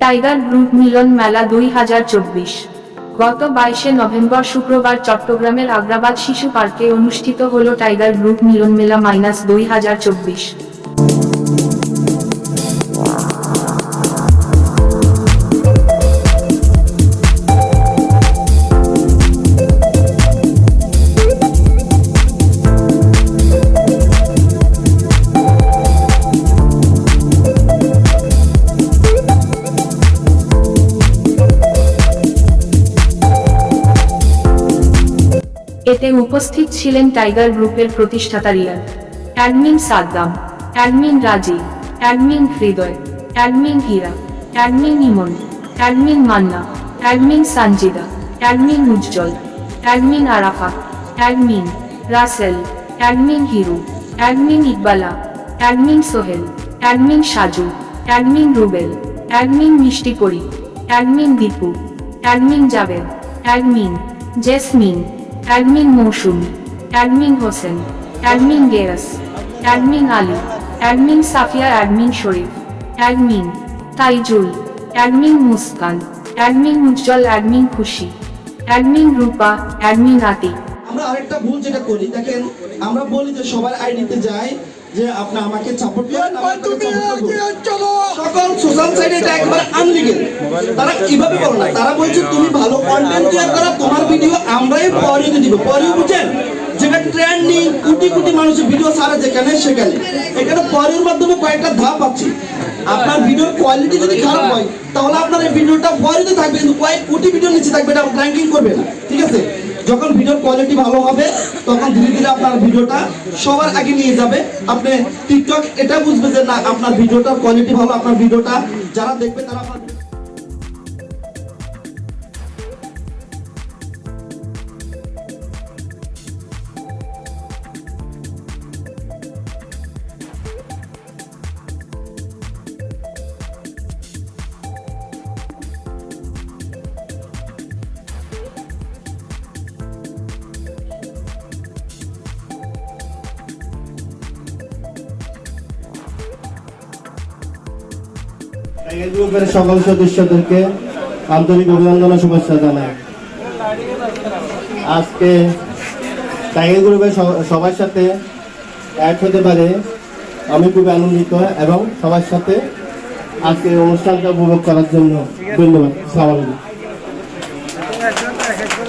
Tiger group মিলন মেলা দুই হাজার চব্বিশ। গত বাইশে নভেম্বর শুক্রবার চট্টগ্রামের আগ্রাবাদ শিশু পার্কে অনুষ্ঠিত হল টাইগার গ্রুপ মিলন মেলা মাইনাস দুই হাজার চব্বিশ। এতে উপস্থিত ছিলেন টাইগার গ্রুপের প্রতিষ্ঠাতা Riyan admin Saddam, admin Rajib admin Hridoy, admin Hira, admin Emon, admin Manna, admin Sanjida, admin Ujjwal, admin Arafa admin Rasel, admin Hiru, admin Iqbala, admin Sohel, admin Saju, admin Rubel, admin Mishti করি admin Dipu, admin Jabed admin Jesmin admin Mousumi admin Hossain admin গেরাস admin Ali admin Safia admin Sharif admin Taijul admin Muskan admin Ujjwal admin Khushi admin Rupa admin Atik আমরা আরেকটা ভুল যেটা করি দেখেন আমরা বলি যে সবার আইডিতে যাই যে আপনি আমাকে সাপোর্ট করেন। সকল সোশ্যাল সাইটে এটা একবার আনলিগেল তারা কীভাবে বলে না? তারা বলছে তুমি ভালো কন্টেন্ট তৈরি করো তোমার ভিডিও পরিয়ে বুঝেন যেটা ট্রেন্ডিং কোটি কোটি মানুষের ভিডিও সারা যেখানে সেখানে। এখানে পরের মাধ্যমে কয়েকটা ধাপ আছে। আপনার ভিডিওর কোয়ালিটি যদি খারাপ হয়, তাহলে আপনার এই ভিডিওটা পরিতে থাকবে, কিন্তু কয়েক কোটি ভিডিও নিচে থাকবে, এটা করবে না। ঠিক আছে? যখন ভিডিওর কোয়ালিটি ভালো হবে, তখন ধীরে ধীরে আপনার ভিডিওটা সবার আগে নিয়ে যাবে। আপনি টিকটক এটা বুঝবে যে না, আপনার ভিডিওটার কোয়ালিটি ভালো, আপনার ভিডিওটা যারা দেখবে তারা আপনার টাইগার গ্রুপের সকল সদস্যদেরকে আন্তরিক অভিনন্দন ও শুভেচ্ছা জানাই। আজকে টাইগার গ্রুপের সবার সাথে অ্যাড হতে পারে আমি খুবই আনন্দিত এবং সবার সাথে আজকে অনুষ্ঠানটা উপভোগ করার জন্য ধন্যবাদ। সালাম আলাইকুম।